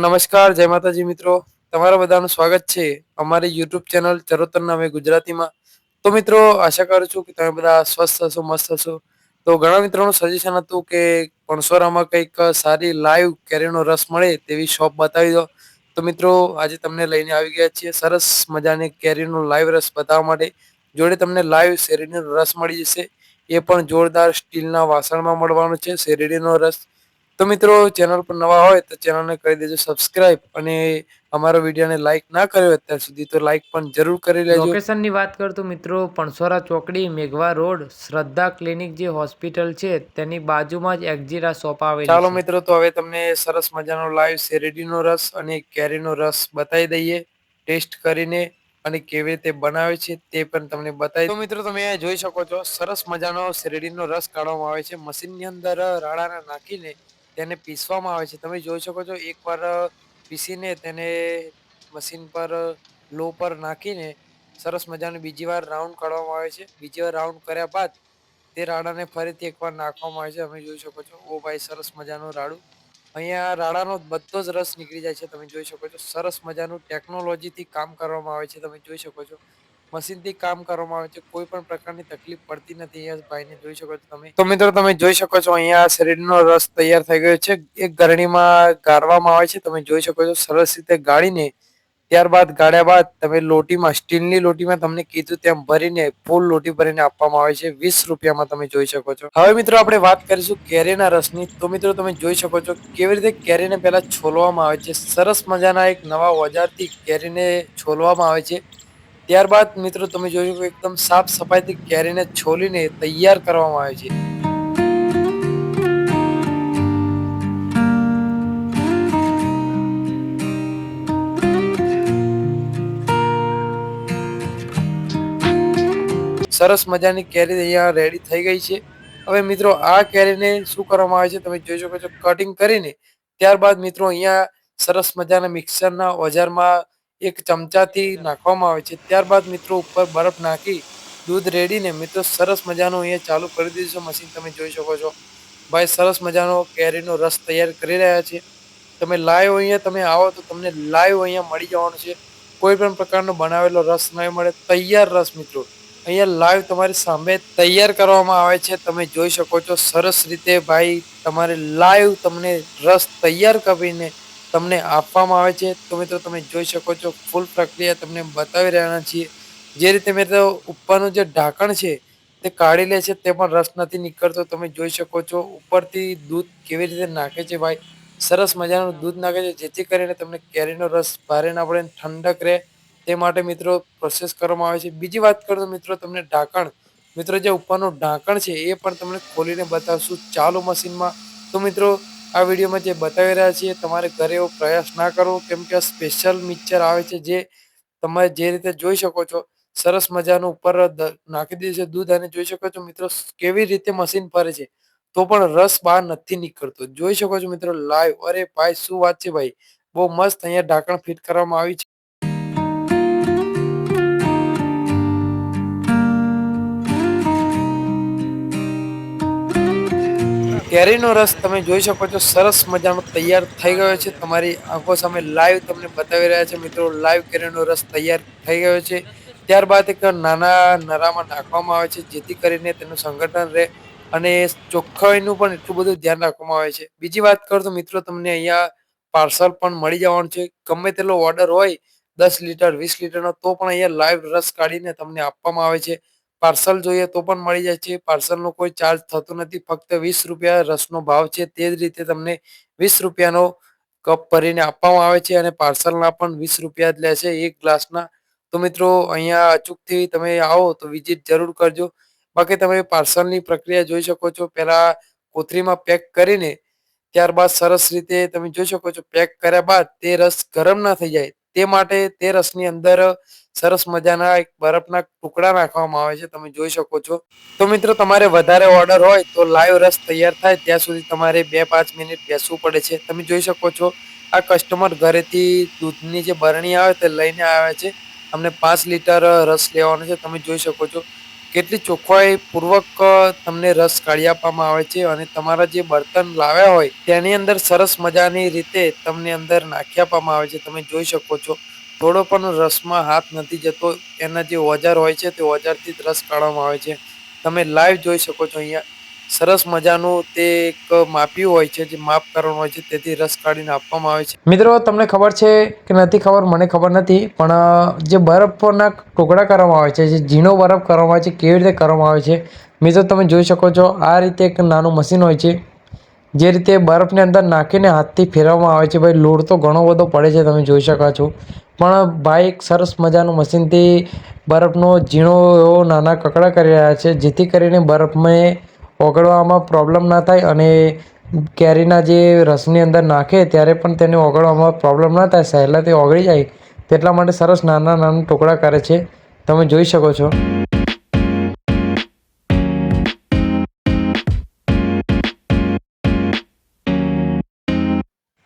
નમસ્કાર, જય માતાજી મિત્રો. તમારા બધાનું સ્વાગત છે અમારી યુટ્યુબ ચેનલ ચરોતર નામે ગુજરાતીમાં. તો મિત્રો, આશા કરું છું કે તમે બધા સ્વસ્થ હશો, મસ્ત હશો. તો ઘણા મિત્રોનું સજેશન હતું કે પણસોરામાં કંઈક સારી લાઈવ કેરીનો રસ મળે તેવી શોપ બતાવી દો. તો મિત્રો, આજે તમને લઈને આવી ગયા છીએ સરસ મજાની કેરીનો લાઈવ રસ બતાવવા માટે. જોડે તમને લાઈવ શેરડીનો રસ મળી જશે. એ પણ જોરદાર સ્ટીલના વાસણમાં મળવાનો છે, શેરડીનો રસ. તો મિત્રો ચેનલ પર નવા હોય તો ચેનલને કરી દેજો સબસ્ક્રાઇબ અને અમારા વિડીયોને લાઇક ના કર્યો અત્યાર સુધી તો લાઇક પણ જરૂર કરી લેજો. લોકેશનની વાત કરતું મિત્રો પણસોરા ચોકડી મેઘવા રોડ શ્રદ્ધા ક્લિનિક જે હોસ્પિટલ છે તેની બાજુમાં જ એક્ઝિરા શોપ આવે ચાલો મિત્રો તો હવે તમને સરસ મજાનો લાઈવ શેરડીનો રસ અને કેરીનો રસ બતાવી દઈએ. ટેસ્ટ કરીને અને કેવી રીતે બનાવે છે તે પણ તમને બતાવી તો મિત્રો તમે જોઈ શકો છો સરસ મજાનો શેરડીનો રસ કાઢવામાં આવે છે. મશીનની અંદર રાડાના નાખીને તેને પીસવામાં આવે છે. તમે જોઈ શકો છો, એકવાર પીસીને તેને મશીન પર લો પર નાખીને સરસ મજાનું બીજી વાર રાઉન્ડ કાઢવામાં આવે છે. બીજી વાર રાઉન્ડ કર્યા બાદ તે રાડાને ફરીથી એકવાર નાખવામાં આવે છે. તમે જોઈ શકો છો, ઓ ભાઈ સરસ મજાનું રાડું. અહીંયા રાડાનો બધો જ રસ નીકળી જાય છે. તમે જોઈ શકો છો, સરસ મજાનું ટેકનોલોજીથી કામ કરવામાં આવે છે. તમે જોઈ શકો છો મશીનથી કામ કરવામાં આવે છે, કોઈ પણ પ્રકારની તકલીફ પડતી નથી. અહીંયા ભાઈને જોઈ શકો છો તમે. તો મિત્રો, તમે જોઈ શકો છો અહીંયા શેરડીનો રસ તૈયાર થઈ ગયો છે. એક ગરણીમાં ગાળવામાં આવે છે. તમે જોઈ શકો છો, સરસ રીતે ગાળીને ત્યારબાદ ગાળ્યા બાદ તમે લોટીમાં, સ્ટીલની લોટીમાં તમને કીધું તેમ ભરીને, ફૂલ લોટી ભરીને આપવામાં આવે છે. વીસ રૂપિયામાં તમે જોઈ શકો છો. હવે મિત્રો, આપણે વાત કરીશું કેરીના રસની. તો મિત્રો, તમે જોઈ શકો છો કેવી રીતે કેરીને પહેલા છોલવામાં આવે છે. સરસ મજાના એક નવા ઓજારથી કેરીને છોલવામાં આવે છે. ત્યારબાદ મિત્રો તમે જોયું એકદમ સાફ સફાઈથી કેરીને છોલીને તૈયાર કરવામાં આવે છે. સરસ મજાની કેરી અહીંયા રેડી થઈ ગઈ છે. હવે મિત્રો આ કેરીને શું કરવામાં આવે છે તમે જોઈ શકો છો કટિંગ કરીને ત્યારબાદ મિત્રો અહીંયા સરસ મજાના મિક્સરના ઓજારમાં એક ચમચાથી નાખવામાં આવે છે. ત્યારબાદ મિત્રો ઉપર બરફ નાખી દૂધ રેડીને મિત્રો સરસ મજાનું અહીંયા ચાલુ કરી દીધું છે મશીન તમે જોઈ શકો છો. ભાઈ સરસ મજાનો કેરીનો રસ તૈયાર કરી રહ્યા છે. તમે લાઈવ અહીંયા તમે આવો તો તમને લાઈવ અહીંયા મળી જવાનું છે. કોઈ પણ પ્રકારનો બનાવેલો રસ નહીં મળે. તૈયાર રસ મિત્રો. અહીંયા લાઈવ તમારી સામે તૈયાર કરવામાં આવે છે. તમે જોઈ શકો છો સરસ રીતે ભાઈ તમારે લાઈવ તમને રસ તૈયાર કરીને તમને આપવામાં આવે છે. તો મિત્રો તમે જોઈ શકો છો ફૂલ પ્રક્રિયા તમને બતાવી રહ્યા છીએ. જે રીતે મેં તો ઉપરનું જે ઢાંકણ છે, તે કાઢી લે છે તે પણ રસ નથી નીકળતો. તમે જોઈ શકો છો, ઉપરથી દૂધ કેવી રીતે નાખે છે ભાઈ? સરસ મજાનું દૂધ નાખે છે, જેથી કરીને તમને કેરીનો રસ ભારે ના પડે ઠંડક રહે. તે માટે મિત્રો પ્રોસેસ કરવામાં આવે છે. બીજી વાત કરું તો મિત્રો તમને ઢાંકણ. મિત્રો જે ઉપરનું ઢાંકણ છે, એ પણ તમને ખોલીને બતાવશું ચાલુ મશીનમાં તો મિત્રો આ વિડીયોમાં જે બતાવી રહ્યા છીએ, તમારે ઘરે એવો પ્રયાસ ના કરવો. કેમ કે સ્પેશિયલ મિક્સર આવે છે જે તમે જે રીતે જોઈ શકો છો, સરસ મજાનું ઉપર નાખી દીધું છે દૂધ અને જોઈ શકો છો મિત્રો કેવી રીતે મશીન ફરે છે. તો પણ રસ બહાર નથી નીકળતો. જોઈ શકો છો મિત્રો લાઈવ અરે ભાઈ, શું વાત છે ભાઈ? બહુ મસ્ત અહીંયા ઢાંકણ ફિટ કરવામાં આવી છે. કેરીનો રસ તમે જોઈ શકો છો. સરસ મજાનો તૈયાર થઈ ગયો છે. તમારી આંખો સામે લાઈવ તમને બતાવી રહ્યા છે. મિત્રો લાઈવ કેરીનો રસ તૈયાર થઈ ગયો છે. ત્યારબાદ એક નાના નરામાં નાખવામાં આવે છે, જેથી કરીને તેનું સંગઠન રહે અને ચોખ્ખાઈનું પણ એટલું બધું ધ્યાન રાખવામાં આવે છે. બીજી વાત કરું તો મિત્રો, તમને અહીંયા પાર્સલ પણ મળી જવાનું છે. ગમે તેટલો ઓર્ડર હોય, દસ લીટર, વીસ લીટરનો, તો પણ અહીંયા લાઈવ રસ કાઢીને તમને આપવામાં આવે છે. પાર્સલ જોઈએ તો પણ મળી જાય છે. પાર્સલનો કોઈ ચાર્જ થતો નથી. ફક્ત વીસ રૂપિયા રસનો ભાવ છે. તે જ રીતે તમને વીસ રૂપિયાનો કપ ભરીને આપવામાં આવે છે અને પાર્સલના પણ વીસ રૂપિયા જ લે છે એક ગ્લાસના. તો મિત્રો, અહીંયા અચૂકથી તમે આવો તો વિઝિટ જરૂર કરજો. બાકી તમે પાર્સલની પ્રક્રિયા જોઈ શકો છો. પહેલાં કોથળીમાં પેક કરીને ત્યારબાદ સરસ રીતે તમે જોઈ શકો છો. પેક કર્યા બાદ તે રસ ગરમ ના થઈ જાય. તે માટે તે રસની અંદર સરસ મજાના એક બરફના ટુકડા નાખવામાં આવે છે, તમે જોઈ શકો છો. તો મિત્રો, તમારે વધારે ઓર્ડર હોય તો લાઈવ રસ તૈયાર થાય, ત્યાં સુધી તમારે બે પાંચ મિનિટ બેસવું પડે છે. તમે જોઈ શકો છો, આ કસ્ટમર ઘરેથી દૂધની જે બરણી આવે તે લઈને આવે છે. અમને પાંચ લીટર રસ લેવાનો છે, તમે જોઈ શકો છો. કેટલી ચોખ્ખાઈ પૂર્વક તમને રસ કાઢી આપવામાં આવે છે અને તમારા જે બર્તન લાવ્યા હોય, તેની અંદર સરસ મજાની રીતે તમને અંદર નાખી આપવામાં આવે છે. તમે જોઈ શકો છો. થોડો પણ રસમાં હાથ નથી જતો. એના જે ઓજાર હોય છે, તે ઓજારથી જ રસ કાઢવામાં આવે છે. તમે લાઈવ જોઈ શકો છો અહીંયા. સરસ મજાનું તે એક માપ્યું હોય છે, જે માપ કરવાનું હોય છે, તેથી રસ કાઢીને આપવામાં આવે છે. મિત્રો, તમને ખબર છે કે નથી ખબર, મને ખબર નથી, પણ જે બરફના ટુકડા કરવામાં આવે છે, જે ઝીણો બરફ કરવામાં આવે છે, કેવી રીતે કરવામાં આવે છે, મિત્રો, તમે જોઈ શકો છો, આ રીતે એક નાનું મશીન હોય છે, જે રીતે બરફની અંદર નાખીને હાથથી ફેરવવામાં આવે છે. ભાઈ, લોડ તો ઘણો બધો પડે છે, તમે જોઈ શકો છો. પણ, ભાઈ, એક સરસ મજાનું મશીનથી બરફનો ઝીણો એવો નાના કકડા કરી રહ્યા છે, જેથી કરીને બરફમાં ઓગળવામાં પ્રોબ્લેમ ના થાય અને કેરીના જે રસની અંદર નાખે ત્યારે પણ તેને ઓગળવામાં પ્રોબ્લેમ ના થાય, સહેલાથી ઓગળી જાય. તેટલા માટે સરસ નાના નાના ટુકડા કરે છે. તમે જોઈ શકો છો.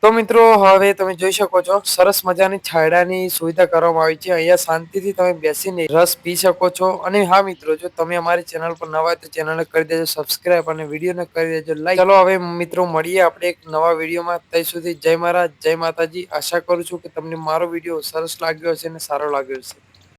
તો મિત્રો, હવે તમે જોઈ શકો છો, સરસ મજાની છાયડાની સુવિધા કરવામાં આવી છે. અહીંયા શાંતિથી તમે બેસીને રસ પી શકો છો. અને હા મિત્રો, જો તમે અમારી ચેનલ પર નવા તો ચેનલને કરી દેજો સબસ્ક્રાઇબ અને વિડીયોને કરી દેજો લાઈક. ચલો હવે મિત્રો, મળીએ આપણે એક નવા વિડીયોમાં. ત્યાં સુધી જય મહારાજ, જય માતાજી. આશા કરું છું કે તમને મારો વીડિયો સરસ લાગ્યો હશે અને સારો લાગ્યો હશે.